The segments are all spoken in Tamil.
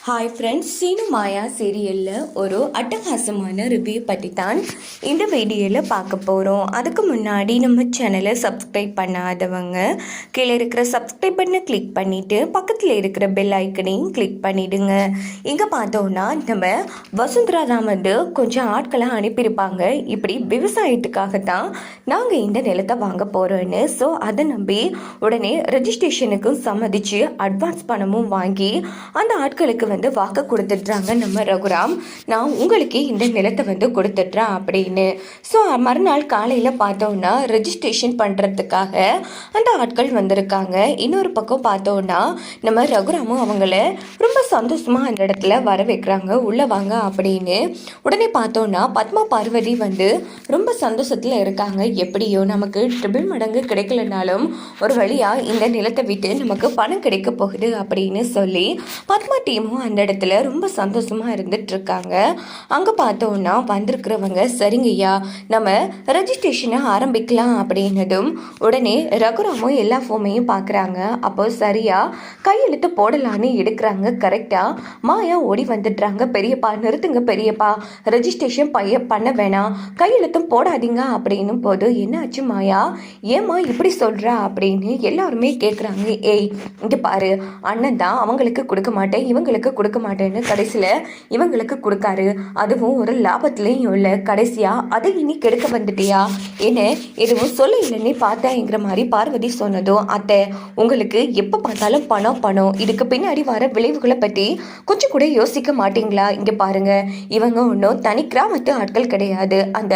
ஹாய் ஃப்ரெண்ட்ஸ் சீனு மாயா சீரியலில் ஒரு அட்டகாசமான ரிவ்யூ பற்றி தான் இந்த வீடியோவில் பார்க்க போகிறோம் அதுக்கு முன்னாடி நம்ம சேனலை சப்ஸ்கிரைப் பண்ணாதவங்க கீழே இருக்கிற சப்ஸ்கிரைப் பண்ணை கிளிக் பண்ணிவிட்டு பக்கத்தில் இருக்கிற பெல் ஐக்கனையும் கிளிக் பண்ணிவிடுங்க இங்கே பார்த்தோன்னா நம்ம வசுந்தரா தான் வந்து கொஞ்சம் ஆட்களை அனுப்பியிருப்பாங்க. இப்படி விவசாயத்துக்காக தான் நாங்கள் இந்த நிலத்தை வாங்க போகிறோன்னு ஸோ அதை நம்பி உடனே ரெஜிஸ்ட்ரேஷனுக்கும் சம்மதித்து அட்வான்ஸ் பணமும் வாங்கி அந்த ஆட்களுக்கு வந்து வாக்கு கொடுத்துட்றாங்க. நம்ம ரகுராம் நான் உங்களுக்கு இந்த நிலத்தை வந்து கொடுத்துட்றேன் அப்படின்னு. ஸோ மறுநாள் காலையில் பார்த்தோன்னா ரெஜிஸ்ட்ரேஷன் பண்ணுறதுக்காக அந்த ஆட்கள் வந்திருக்காங்க. இன்னொரு பக்கம் பார்த்தோன்னா நம்ம ரகுராமும் அவங்கள ரொம்ப சந்தோஷமாக அந்த இடத்துல வர வைக்கிறாங்க. உள்ளே வாங்க அப்படின்னு. உடனே பார்த்தோன்னா பத்மா பார்வதி வந்து ரொம்ப சந்தோஷத்தில் இருக்காங்க. எப்படியோ நமக்கு ட்ரிபிள் மடங்கு கிடைக்கலனாலும் ஒரு வழியாக இந்த நிலத்தை விட்டு நமக்கு பணம் கிடைக்க போகுது அப்படின்னு சொல்லி பத்மா டீமும் அந்த இடத்துல ரொம்ப சந்தோஷமாக இருந்துட்டு இருக்காங்க அங்கே பார்த்தோன்னா வந்திருக்கிறவங்க சரிங்கய்யா நம்ம ரெஜிஸ்ட்ரேஷனை ஆரம்பிக்கலாம் அப்படின்னதும் உடனே ரகுராமும் எல்லா ஃபோமையும் பார்க்குறாங்க அப்போ சரியாக கையெழுத்து போடலான்னு எடுக்கிறாங்க கரெக்டாக மாயா ஓடி வந்துடுறாங்க பெரியப்பா நிறுத்துங்க பெரியப்பா. ரெஜிஸ்ட்ரேஷன் பைய பண்ண வேணாம். கையெழுத்தும் போடாதீங்க அப்படின்னும் போது என்னாச்சு மாயா? ஏம்மா இப்படி சொல்கிறா அப்படின்னு எல்லாருமே கேட்குறாங்க ஏய் இங்கே பாரு. அண்ணன் தான் அவங்களுக்கு கொடுக்க மாட்டேன். இவங்களுக்கு கொடுக்க மாட்டேன்னு கடைசியில் இவங்களுக்கு கொடுக்காரு. அதுவும் ஒரு லாபத்துலேயும் இல்லை. கடைசியாக அதை இனி கெடுக்க வந்துட்டியா? என்ன? எதுவும் சொல்ல இல்லைன்னே பார்த்தேங்கிற மாதிரி பார்வதி சொன்னதும் அத்தை உங்களுக்கு எப்போ பார்த்தாலும் பணம் பணம். இதுக்கு பின்னாடி வர விளைவுகளை பற்றி கொஞ்சம் கூட யோசிக்க மாட்டீங்களா? இங்கே பாருங்க. இவங்க ஒன்றும் தனி கிராமத்து ஆட்கள் கிடையாது. அந்த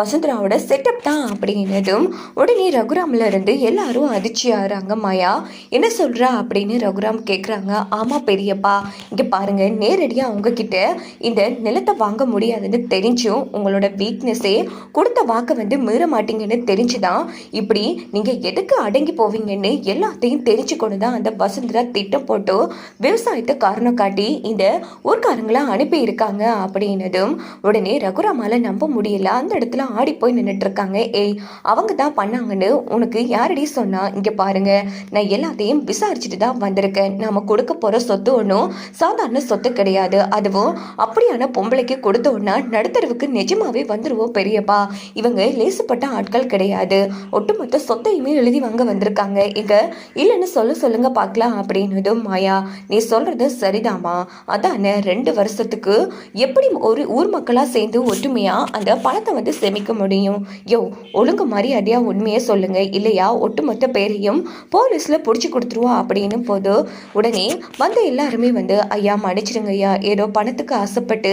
வசுந்தராவோட செட்டப் தான். அப்படின்னதும் உடனே ரகுராமில் இருந்து எல்லாரும் அதிர்ச்சி ஆகிறாங்க மாயா என்ன சொல்கிறா அப்படின்னு ரகுராம் கேட்குறாங்க ஆமாம் பெரியப்பா. இங்கே பாருங்கள் நேரடியாக அவங்கக்கிட்ட இந்த நிலத்தை வாங்க முடியாதுன்னு தெரிஞ்சும் உங்களோட வீக்னஸே கொடுத்த வாக்கை வந்து மீற மாட்டீங்கன்னு தெரிஞ்சுதான் இப்படி நீங்கள் எதுக்கு அடங்கி போவீங்கன்னு எல்லாத்தையும் தெரிஞ்சுக்கொண்டு தான் அந்த வசுந்தரா திட்டம் போட்டு விவசாயத்தை காரணம் காட்டி இந்த ஊர்க்காரங்கள அனுப்பி இருக்காங்க அப்படின்னதும் உடனே ரகுராமால நம்ப முடியல. அந்த இடத்துல ஆடி போய் நின்றுட்டு இருக்காங்க. ஏய் அவங்க தான் பண்ணாங்கன்னு உனக்கு யாரடி சொன்னா? இங்க பாருங்க நான் எல்லாத்தையும் விசாரிச்சுட்டு தான் வந்திருக்கேன். நாம கொடுக்க போற சொத்து ஒன்றும் சாதாரண சொத்து கிடையாது. அதுவும் அப்படியான பொம்பளைக்கு கொடுத்தோன்னா நடுத்தரவுக்கு நிஜமாவே வந்துருவோம் பெரியப்பா. இவங்க லேசுப்பட்ட ஆட்கள் கிடையாது. ஒட்டுமொத்த சொத்தையுமே எழுதி வாங்க வந்திருக்காங்க. இங்க இல்லைன்னு சொல்ல சொல்லுங்க பார்க்கலாம் அப்படின்னதும் மாயா நீ சொல்றது சரிதாம்மா. அதான ரெண்டு வருஷத்துக்கு எப்படி ஒரு ஊர் மக்களா சேர்ந்து ஒற்றுமையா அந்த பணத்தை வந்து சேமிக்க முடியும்? யோ ஒழுங்கு மரியாதையா உண்மையை சொல்லுங்க. இல்லையா ஒட்டுமொத்த பேரையும் போலீஸ்ல பிடிச்சி கொடுத்துருவா. அப்படின்னு போது உடனே வந்த எல்லாருமே வந்து ஐயா மன்னிச்சிடுங்க ஐயா. ஏதோ பணத்துக்கு ஆசைப்பட்டு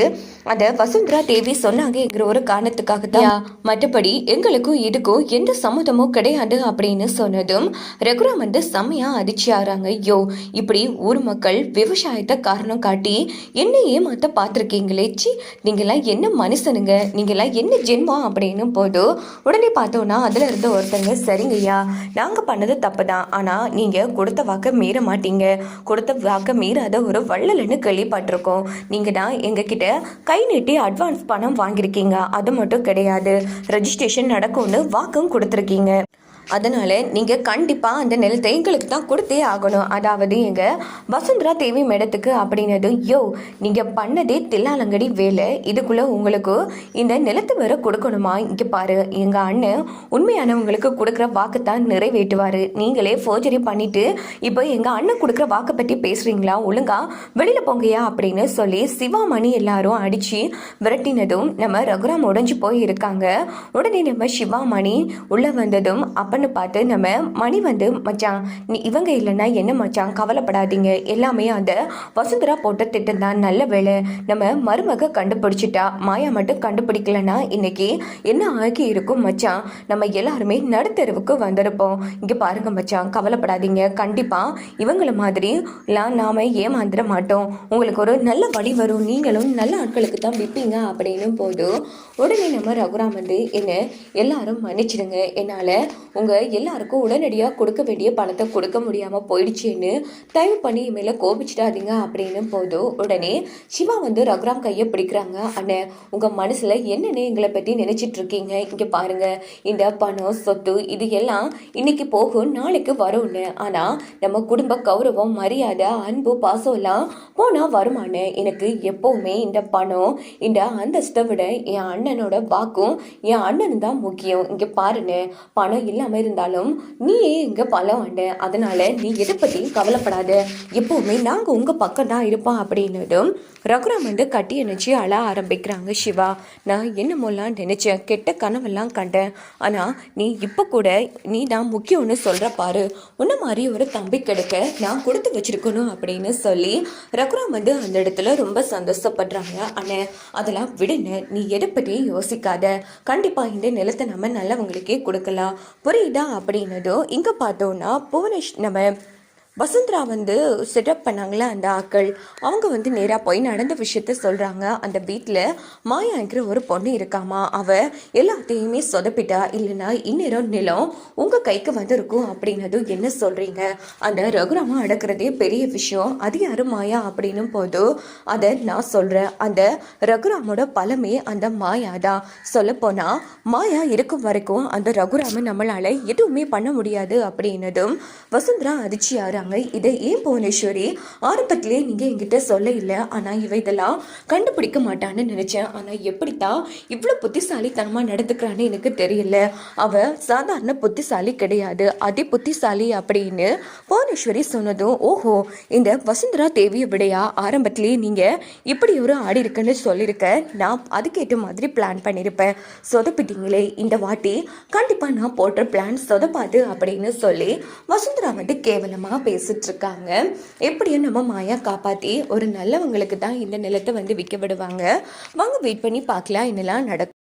அதை வசுந்தரா தேவி சொன்னாங்கிற ஒரு காரணத்துக்காக தான் மற்றபடி எங்களுக்கும் இதுக்கும் எந்த சம்மதமும் கிடையாது அப்படின்னு சொன்னதும் ரகுராம் வந்து செம்மையா அதிர்ச்சி ஆறாங்க. ஐயோ இப்படி ஊர் மக்கள் விவசாயத்தை காரணம் காட்டி என்ன ஏமாத்த பார்த்துருக்கீங்களே? சி நீங்களாம் என்ன மனுஷனுங்க? நீங்களாம் என்ன ஜென்மம் அப்படின்னு போது உடனே பார்த்தோன்னா அதில் இருந்த ஒருத்தங்க சரிங்கய்யா நாங்கள் பண்ணது தப்பு தான் ஆனால் நீங்கள் கொடுத்த வாக்கை மீற மாட்டீங்க. கொடுத்த வாக்க மீறாத ஒரு சொல்லலைன்னு கேள்விப்பட்டிருக்கோம். நீங்கள் தான் எங்ககிட்ட கை நீட்டி அட்வான்ஸ் பணம் வாங்கியிருக்கீங்க. அது மட்டும் கிடையாது. ரெஜிஸ்ட்ரேஷன் நடக்கும்னு வாக்கும் கொடுத்துருக்கீங்க. அதனால் நீங்கள் கண்டிப்பாக அந்த நிலத்தை எங்களுக்கு தான் கொடுத்தே ஆகணும். அதாவது எங்கள் வசுந்தரா தேவி மேடத்துக்கு அப்படின்னது யோ நீங்கள் பண்ணதே தில்லாலங்கடி வேலை. இதுக்குள்ளே உங்களுக்கு இந்த நிலத்து வேற கொடுக்கணுமா? இங்கே பாரு எங்கள் அண்ணன் உண்மையானவங்களுக்கு கொடுக்குற வாக்கு தான் நிறைவேற்றுவார். நீங்களே ஃபோர்ஜரி பண்ணிவிட்டு இப்போ எங்கள் அண்ணன் கொடுக்குற வாக்கை பற்றி பேசுகிறீங்களா ஒழுங்கா வெளியில் போங்கயா அப்படின்னு சொல்லி சிவாமணி எல்லாரும் அடித்து விரட்டினதும் நம்ம ரகுராம் உடஞ்சு போய் இருக்காங்க உடனே நம்ம சிவாமணி உள்ளே வந்ததும் அப்பன்னு பார்த்து நம்ம மணி வந்து மச்சான் நீ இவங்க இல்லைன்னா என்ன மச்சான் கவலைப்படாதீங்க. எல்லாமே அந்த வசுந்தரா போட்ட திட்டம் தான். நல்ல வேலை நம்ம மருமக கண்டுபிடிச்சிட்டா. மாயா மட்டும் கண்டுபிடிக்கலன்னா இன்னைக்கு என்ன ஆகி இருக்கும் மச்சான்? நம்ம எல்லாருமே நடுத்தெருவுக்கு வந்திருப்போம். இங்கே பாருங்க மச்சான் கவலைப்படாதீங்க. கண்டிப்பாக இவங்கள மாதிரி எல்லாம் நாம ஏமாந்துட மாட்டோம். உங்களுக்கு ஒரு நல்ல வழி வரும். நீங்களும் நல்ல ஆட்களுக்கு தான் விற்பீங்க அப்படின்னு போது உடனே நம்ம ரகுராம் வந்து என்ன எல்லாரும் மன்னிச்சிடுங்க. என்னால் உங்கள் எல்லாருக்கும் உடனடியாக கொடுக்க வேண்டிய பணத்தை கொடுக்க முடியாமல் போயிடுச்சேன்னு தயவு பண்ணி மேலே கோபிச்சிடாதீங்க அப்படின்னு போதும். உடனே சிவா வந்து ரகுராம் கையை பிடிக்கிறாங்க. அண்ணே உங்கள் மனசில் என்னென்ன எங்களை பற்றி நினைச்சிட்டு இருக்கீங்க? இங்கே பாருங்கள் இந்த பணம் சொத்து இது எல்லாம் இன்னைக்கு போகும் நாளைக்கு வரும்னு. ஆனால் நம்ம குடும்ப கௌரவம் மரியாதை அன்பு பாசம் எல்லாம் போனால் வருமானு? எனக்கு எப்போவுமே இந்த பணம் இந்த அந்தஸ்தை விட என் அண்ணனோட வாக்கும் என் அண்ணன் தான் முக்கியம். இங்கே பாருன்னு பணம் இல்லாமல் இருந்தாலும் நீயே இங்கே பலம் அண்ண அதனால நீ எதை பற்றியும் கவலைப்படாத. எப்போவுமே நாங்கள் உங்கள் பக்கம் தான் இருப்போம் அப்படின்னதும் ரகுராம் வந்து கட்டி அணைச்சி அழ ஆரம்பிக்கிறாங்க சிவா. நான் என்னமோலாம் நினைச்சேன் கெட்ட கனவெல்லாம் கண்டேன். ஆனால் நீ இப்போ கூட நீ நான் முக்கியம்னு சொல்கிற பாரு. உன்ன மாதிரி ஒரு தம்பி கிடைக்க நான் கொடுத்து வச்சிருக்கணும் அப்படின்னு சொல்லி ரகுராம் வந்து அந்த இடத்துல ரொம்ப சந்தோஷப்படுறாங்க. அண்ணே அதெல்லாம் விடுன்னு நீ எதை பற்றியும் யோசிக்காத. கண்டிப்பாக இந்த நிலத்தை நம்ம நல்லவங்களுக்கே கொடுக்கலாம். புரியுதா அப்படின்னதும் இங்கே பார்த்தோன்னா புவனேஷ் நம்ம வசுந்தரா வந்து செட்டப் பண்ணாங்களே அந்த ஆக்கள் அவங்க வந்து நேராக போய் நடந்த விஷயத்த சொல்கிறாங்க அந்த வீட்டில் மாயாங்கிற ஒரு பொண்ணு இருக்காமா? அவள் எல்லாத்தையுமே சொதப்பிட்டா இல்லைன்னா இந்நேரம் நிலம் உங்கள் கைக்கு வந்திருக்கும் அப்படின்னதும் என்ன சொல்கிறீங்க அந்த ரகுராமா அடக்கிறதே பெரிய விஷயம். அது யாரும் மாயா? அப்படின்னும் போது அதை நான் சொல்கிறேன் அந்த ரகுராமோட பலமே அந்த மாயா தான் சொல்லப்போனால் மாயா இருக்கும் வரைக்கும் அந்த ரகுராமன் நம்மளால் எதுவுமே பண்ண முடியாது அப்படின்னதும் வசுந்தரா சொல்கிறாங்க இதை ஏன் புவனேஸ்வரி? ஆரம்பத்திலே நீங்கள் என்கிட்ட சொல்ல இல்லை ஆனால் இவ இதெல்லாம் கண்டுபிடிக்க மாட்டான்னு நினச்சேன். ஆனால் எப்படித்தான் இவ்வளோ புத்திசாலித்தனமாக நடந்துக்கிறான்னு எனக்கு தெரியல. அவ சாதாரண புத்திசாலி கிடையாது. அதி புத்திசாலி அப்படின்னு புவனேஸ்வரி சொன்னதும் ஓஹோ இந்த வசுந்தரா தேவியை விடையா? ஆரம்பத்திலேயே நீங்கள் இப்படி ஒரு ஆடி இருக்குன்னு சொல்லியிருக்க. நான் அதுக்கேற்ற மாதிரி பிளான் பண்ணியிருப்பேன். சொதப்பிட்டீங்களே இந்த வாட்டி கண்டிப்பாக நான் போட்ட பிளான் சொதப்பாது அப்படின்னு சொல்லி வசுந்தரா வந்து கேவலமாக பேசிட்டு இருக்காங்க எப்படியும் நம்ம மாயா காப்பாற்றி ஒரு நல்லவங்களுக்கு தான் இந்த நிலத்தை வந்து விற்க விடுவாங்க. வாங்க வெயிட் பண்ணி பார்க்கலாம். என்னெல்லாம் நடக்கும்.